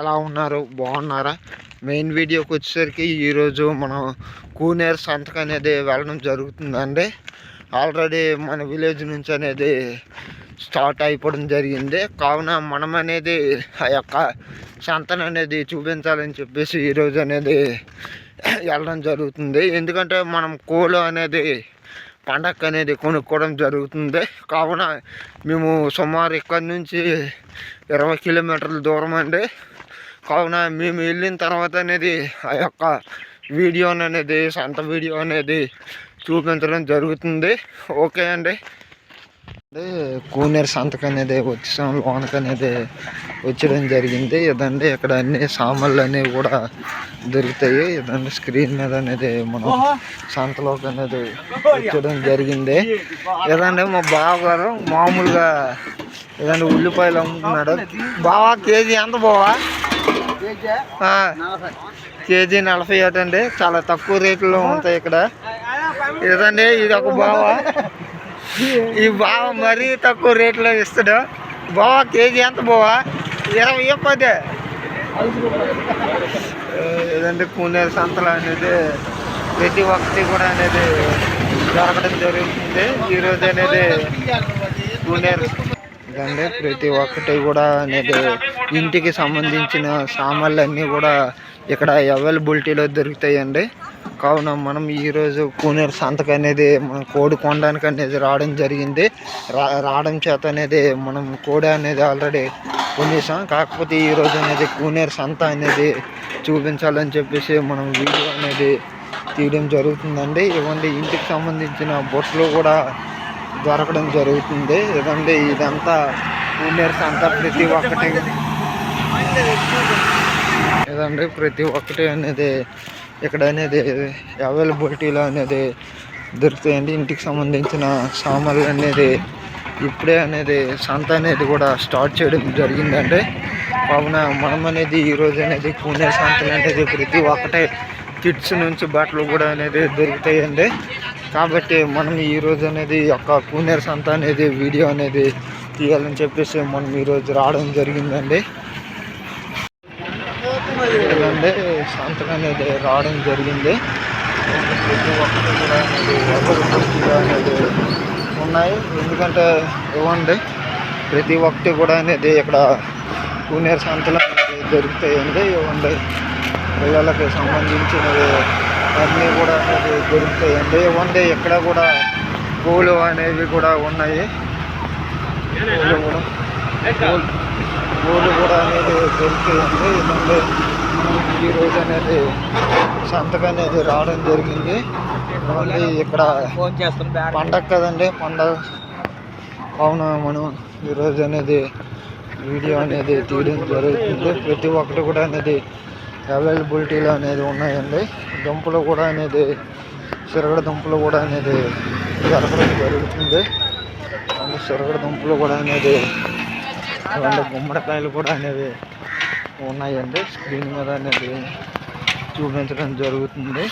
ఎలా ఉన్నారు? బాగున్నారా? మెయిన్ వీడియోకి వచ్చేసరికి ఈరోజు మనం కూనేరు సంతకం అనేది వెళ్ళడం జరుగుతుందండి. ఆల్రెడీ మన విలేజ్ నుంచి అనేది స్టార్ట్ అయిపోవడం జరిగింది. కావున మనం అనేది ఆ యొక్క సంతను అనేది చూపించాలని చెప్పేసి ఈరోజు అనేది వెళ్ళడం జరుగుతుంది. ఎందుకంటే మనం కోలు అనేది పండగ అనేది కొనుక్కోవడం జరుగుతుంది. కావున మేము సుమారు ఇక్కడ నుంచి ఇరవై కిలోమీటర్ల దూరం అండి. కావున మేము వెళ్ళిన తర్వాత అనేది ఆ యొక్క వీడియో అనేది సంత వీడియో అనేది చూపించడం జరుగుతుంది. ఓకే అండి. అంటే కూనేరు సంతకు అనేది వచ్చాం లోనకి అనేది వచ్చడం జరిగింది. ఇదండి ఇక్కడ అన్ని సామాన్లు అనేవి కూడా దొరుకుతాయి. ఇదండి స్క్రీన్ మీద అనేది మనం సంతలోకి అనేది వచ్చడం జరిగింది. ఇదండి మా బావగారు మామూలుగా ఇదండి ఉల్లిపాయలు అమ్ముతున్నాడు. బావా కేజీ ఎంత బావా? కేజీ నలభై. ఏట అండి చాలా తక్కువ రేట్లో ఉంటాయి ఇక్కడ. ఇదండి ఇది ఒక బావా. ఈ బావ మరీ తక్కువ రేట్లో ఇస్తాడు. బావా కేజీ ఎంత బావా? ఇరవై ఇవ్వకపోతే ఏదంటే కూనేరు సంతలు అనేది ప్రతి ఒక్కటి కూడా అనేది దొరకడం జరుగుతుంది. ఈరోజు అనేది కూనేరు. ఇదండి ప్రతి ఒక్కటి కూడా అనేది ఇంటికి సంబంధించిన సామాన్లు అన్నీ కూడా ఇక్కడ అవైలబిలిటీలో దొరుకుతాయండి. కావున మనం ఈరోజు కూనేరు సంతకు అనేది మనం కోడి కొనడానికి అనేది రావడం జరిగింది. రా రావడం చేత అనేది మనం కోడి అనేది ఆల్రెడీ కొనేసాం. కాకపోతే ఈరోజు అనేది కూనేరు సంత అనేది చూపించాలని చెప్పేసి మనం వీడియో అనేది తీయడం జరుగుతుందండి. ఇవ్వండి ఇంటికి సంబంధించిన బొట్లు కూడా దొరకడం జరుగుతుంది. ఇదండి ఇదంతా కూనేరు సంత ప్రతి ఒక్కటి. లేదండి ప్రతి ఒక్కటి అనేది ఇక్కడ అనేది అవైలబిలిటీలో అనేది దొరుకుతాయండి. ఇంటికి సంబంధించిన సామాన్లు అనేది ఇప్పుడే అనేది సంత అనేది కూడా స్టార్ట్ చేయడం జరిగిందండి. కావున మనం అనేది ఈరోజు అనేది పూణే సంతలు అనేది ప్రతి ఒక్కటే కిడ్స్ నుంచి బట్టలు కూడా అనేది దొరుకుతాయండి. కాబట్టి మనం ఈరోజు అనేది ఒక యొక్క సంత అనేది వీడియో అనేది తీయాలని చెప్పేసి మనం ఈరోజు రావడం జరిగిందండి. ఇదండి సంతకం అనేది రావడం జరిగింది. ప్రతి ఒక్కటి కూడా అనేది అనేది ఉన్నాయి. ఎందుకంటే ఇవ్వండి ప్రతి ఒక్కటి కూడా అనేది ఇక్కడ కూనేరు సంతలో అనేది దొరుకుతాయండి ఇవ్వండి పిల్లలకి సంబంధించినవి అన్నీ కూడా అనేది దొరుకుతాయండి ఇవ్వండి ఇక్కడ కూడా పూలు అనేవి కూడా ఉన్నాయి. పూలు కూడా. పూలు కూడా అనేది దొరుకుతాయండి ఇదండి ఈ రోజు అనేది సంతకం అనేది రావడం జరిగింది. మళ్ళీ ఇక్కడ పండగ కదండి పండగ. అవును మనం ఈరోజు అనేది వీడియో అనేది తీయడం జరుగుతుంది. ప్రతి ఒక్కటి కూడా అనేది అవైలబిలిటీలో అనేది ఉన్నాయండి. దుంపలు కూడా అనేది సిరగడ దుంపలు కూడా అనేది దొరకడం జరుగుతుంది. సిరగడ దుంపలు కూడా అనేది రెండు గుమ్మడికాయలు కూడా అనేవి ఉన్నాయండి. స్క్రీన్ మీద అనేది చూపించడం జరుగుతుంది.